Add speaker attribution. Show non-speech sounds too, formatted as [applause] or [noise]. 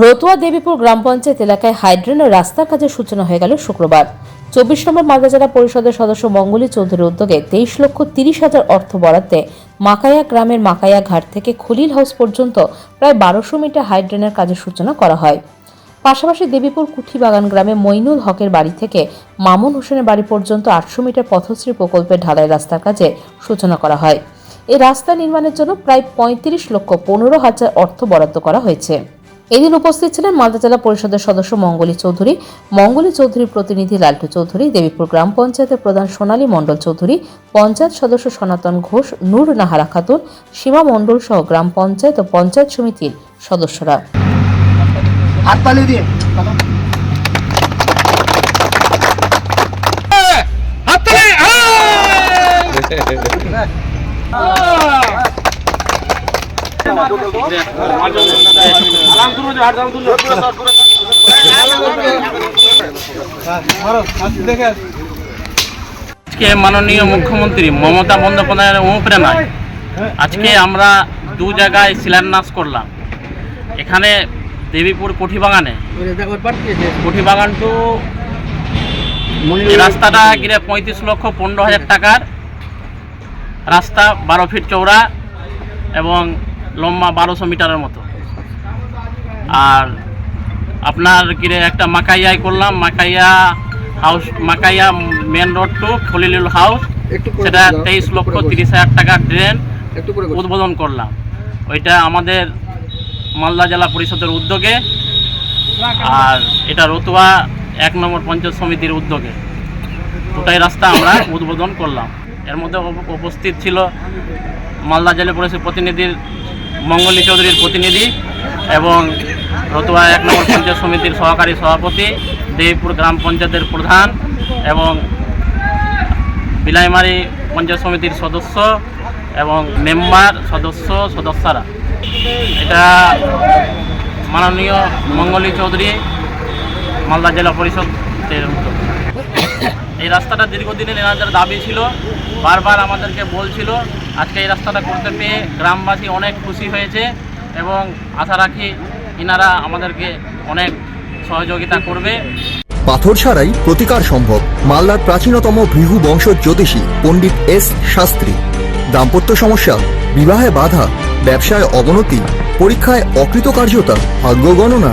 Speaker 1: রতুয়া দেবীপুর গ্রাম পঞ্চায়েত এলাকায় হাইড্রেন ও রাস্তার কাজের সূচনা হয়ে গেল শুক্রবার। চব্বিশ নম্বর মালদা জেলা পরিষদের সদস্য মঙ্গলী চৌধুরীর উদ্যোগে তেইশ লক্ষ তিরিশ হাজার অর্থ বরাদ্দে মাকায়া গ্রামের মাকায়া ঘাট থেকে খলিল হাউস পর্যন্ত প্রায় বারোশো মিটার হাইড্রেনের কাজের সূচনা করা হয়। পাশাপাশি দেবীপুর কুঠিবাগান গ্রামে মইনুল হকের বাড়ি থেকে মামুন হোসেনের বাড়ি পর্যন্ত আটশো মিটার পথশ্রী প্রকল্পের ঢালাই রাস্তার কাজে সূচনা করা হয়। এই রাস্তা নির্মাণের জন্য প্রায় পঁয়ত্রিশ লক্ষ পনেরো হাজার অর্থ বরাদ্দ করা হয়েছে। এদিন উপস্থিত ছিলেন মালদা জেলা পরিষদের সদস্য মঙ্গলী চৌধুরী মঙ্গলী চৌধুরীর প্রতিনিধি লালটু চৌধুরী দেবীপুর গ্রাম পঞ্চায়েতের প্রধান সোনালী মণ্ডল চৌধুরী পঞ্চায়েত সদস্য সনাতন ঘোষ নূর নাহারা খাতুন সীমা মণ্ডল সহ গ্রাম পঞ্চায়েত ও পঞ্চায়েত সমিতির সদস্যরা।
Speaker 2: হাত তালি দিয়ে [laughs]
Speaker 3: আজকে মাননীয় মুখ্যমন্ত্রী মমতা বন্দ্যোপাধ্যায়ের অনুপ্রেরণায় আজকে আমরা দু জায়গায় শিলান্যাস করলাম। এখানে দেবীপুর কোঠিবাগানে। কোঠিবাগান টু রাস্তাটা গিরে পঁয়ত্রিশ লক্ষ পনেরো হাজার টাকার রাস্তা বারো ফিট চৌড়া এবং লম্বা বারোশো মিটারের মতো। আর আপনার গিরে একটা মাকাইয়াই করলাম মাকাইয়া house মাকাইয়া main road to Khalilul house সেটা তেইশ লক্ষ তিরিশ হাজার টাকার ড্রেন
Speaker 2: করে।
Speaker 3: উদ্বোধন করলাম। ওইটা আমাদের মালদা জেলা পরিষদের উদ্যোগে। আর এটা রতুয়া এক নম্বর পঞ্চায়েত সমিতির উদ্যোগে। দুটাই রাস্তা আমরা উদ্বোধন করলাম। এর মধ্যে উপস্থিত ছিল মালদা জেলা পরিষদ প্রতিনিধির মঙ্গলী চৌধুরীর প্রতিনিধি এবং রতুয়া এক নম্বর পঞ্চায়েত সমিতির সহকারী সভাপতি, দেবীপুর গ্রাম পঞ্চায়েতের প্রধান এবং বিলাইমারি পঞ্চায়েত সমিতির সদস্য এবং মেম্বার সদস্য সদস্যরা। এটা মাননীয় মঙ্গলী চৌধুরী, মালদা জেলা পরিষদের উদ্যোগ এই রাস্তাটা দীর্ঘদিনের এনাদের দাবি ছিল, বারবার আমাদেরকে বলছিল, আজকে এই রাস্তাটা করতে পেয়ে গ্রামবাসী অনেক খুশি হয়েছে এবং আশা রাখি ইনারা আমাদেরকে অনেক সহযোগিতা করবে।
Speaker 4: পাথর ছাড়াই প্রতিকার সম্ভব, মালদার প্রাচীনতম ভৃহু বংশ জ্যোতিষী পণ্ডিত এস শাস্ত্রী। দাম্পত্য সমস্যা, বিবাহে বাধা, ব্যবসায় অবনতি, পরীক্ষায় অকৃতকার্যতা, ভাগ্য গণনা